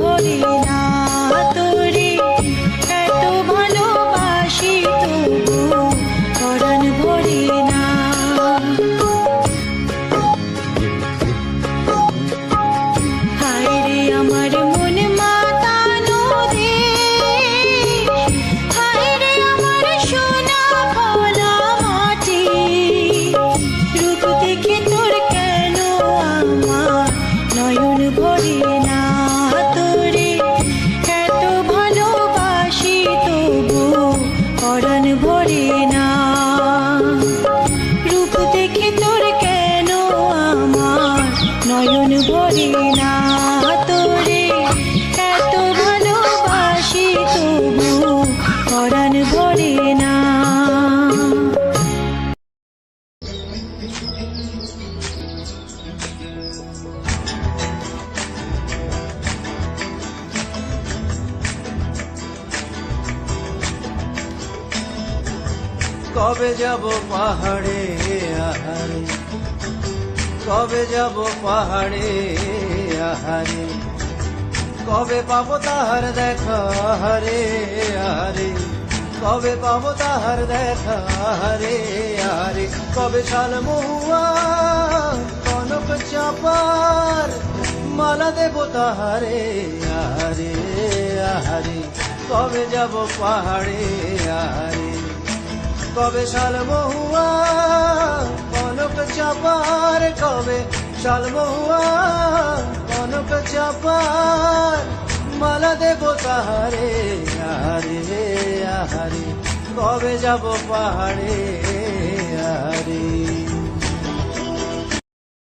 Oh, নয়ন ভরে না তোরে। এত ভালোবাসি তবু করান ভরে না। কবে যাব পাহাড়ে আহারে? কবে যাব পাহাড়ে, আহারে? কবে পাবো তাহার দেখা হারে আহারে? কবে পাবো তাহার দেখা হারে আহারে? কবে সাল মহুয়া কনক চাপার মালা দেব তাহারে, আহারে আহারে? কবে যাব পাহাড়ে, আহারে? কবে শাল মহুয়া চাপার কবে? শাল মহুয়া কনক চাপার। মালা দেব তাহারে আহারে আহারে। কবে যাব পাহাড়ে?